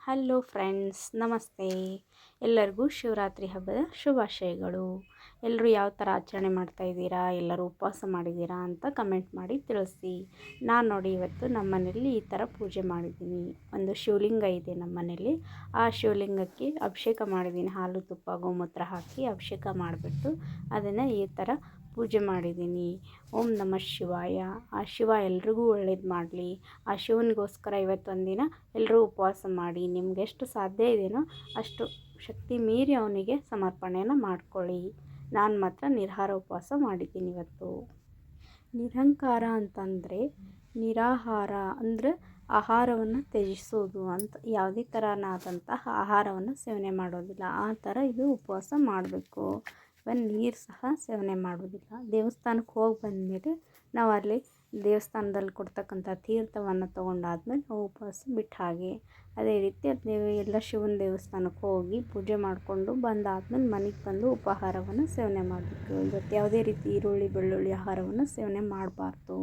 Hello friends, ನಮಸ್ತೆ. ಎಲ್ಲರಿಗೂ ಶಿವರಾತ್ರಿ ಹಬ್ಬದ ಶುಭಾಶಯಗಳು. ಎಲ್ಲರೂ ಯಾವ ಥರ ಆಚರಣೆ ಮಾಡ್ತಾ ಇದ್ದೀರಾ, ಎಲ್ಲರೂ ಉಪವಾಸ ಮಾಡಿದ್ದೀರಾ ಅಂತ ಕಮೆಂಟ್ ಮಾಡಿ ತಿಳಿಸಿ. ನಾನು ನೋಡಿ ಇವತ್ತು ನಮ್ಮ ಮನೇಲಿ ಈ ಥರ ಪೂಜೆ ಮಾಡಿದ್ದೀನಿ. ಒಂದು ಶಿವಲಿಂಗ ಇದೆ ನಮ್ಮ ಮನೇಲಿ ಆ ಶಿವಲಿಂಗಕ್ಕೆ ಅಭಿಷೇಕ ಮಾಡಿದ್ದೀನಿ. ಹಾಲು ತುಪ್ಪ, ಗೋಮೂತ್ರ ಹಾಕಿ ಅಭಿಷೇಕ ಮಾಡಿಬಿಟ್ಟು ಅದನ್ನು ಈ ಥರ ಪೂಜೆ ಮಾಡಿದ್ದೀನಿ. ಓಂ ನಮಃ ಶಿವಾಯ. ಆ ಶಿವ ಎಲ್ರಿಗೂ ಒಳ್ಳೇದು ಮಾಡಲಿ. ಆ ಶಿವನಿಗೋಸ್ಕರ ದಿನ ಎಲ್ಲರೂ ಉಪವಾಸ ಮಾಡಿ. ನಿಮ್ಗೆ ಎಷ್ಟು ಸಾಧ್ಯ ಇದೆಯೋ ಅಷ್ಟು ಶಕ್ತಿ ಮೀರಿ ಅವನಿಗೆ ಸಮರ್ಪಣೆಯನ್ನು ಮಾಡ್ಕೊಳ್ಳಿ. ನಾನು ಮಾತ್ರ ನಿರ್ಹಾರ ಉಪವಾಸ ಮಾಡಿದ್ದೀನಿ ಇವತ್ತು. ನಿರಂಕಾರ ಅಂತಂದರೆ ನಿರಾಹಾರ ಅಂದರೆ ಆಹಾರವನ್ನು ತ್ಯಜಿಸೋದು ಅಂತ. ಯಾವುದೇ ಥರನಾದಂತಹ ಆಹಾರವನ್ನು ಸೇವನೆ ಮಾಡೋದಿಲ್ಲ. ಆ ಥರ ಇದು ಉಪವಾಸ ಮಾಡಬೇಕು. ಇವನ್ ನೀರು ಸಹ ಸೇವನೆ ಮಾಡುವುದಿಲ್ಲ. ದೇವಸ್ಥಾನಕ್ಕೆ ಹೋಗಿ ಬಂದಮೇಲೆ ನಾವು ಅಲ್ಲಿ ದೇವಸ್ಥಾನದಲ್ಲಿ ಕೊಡ್ತಕ್ಕಂಥ ತೀರ್ಥವನ್ನು ತೊಗೊಂಡಾದ್ಮೇಲೆ ನಾವು ಉಪವಾಸ ಬಿಟ್ಟ ಹಾಗೆ. ಅದೇ ರೀತಿ ದೇವ, ಎಲ್ಲ ಶಿವನ ದೇವಸ್ಥಾನಕ್ಕೆ ಹೋಗಿ ಪೂಜೆ ಮಾಡಿಕೊಂಡು ಬಂದಾದ್ಮೇಲೆ ಮನೆಗೆ ಬಂದು ಉಪಾಹಾರವನ್ನು ಸೇವನೆ ಮಾಡಬೇಕು. ಇವತ್ತು ಯಾವುದೇ ರೀತಿ ಈರುಳ್ಳಿ, ಬೆಳ್ಳುಳ್ಳಿ ಆಹಾರವನ್ನು ಸೇವನೆ ಮಾಡಬಾರ್ದು.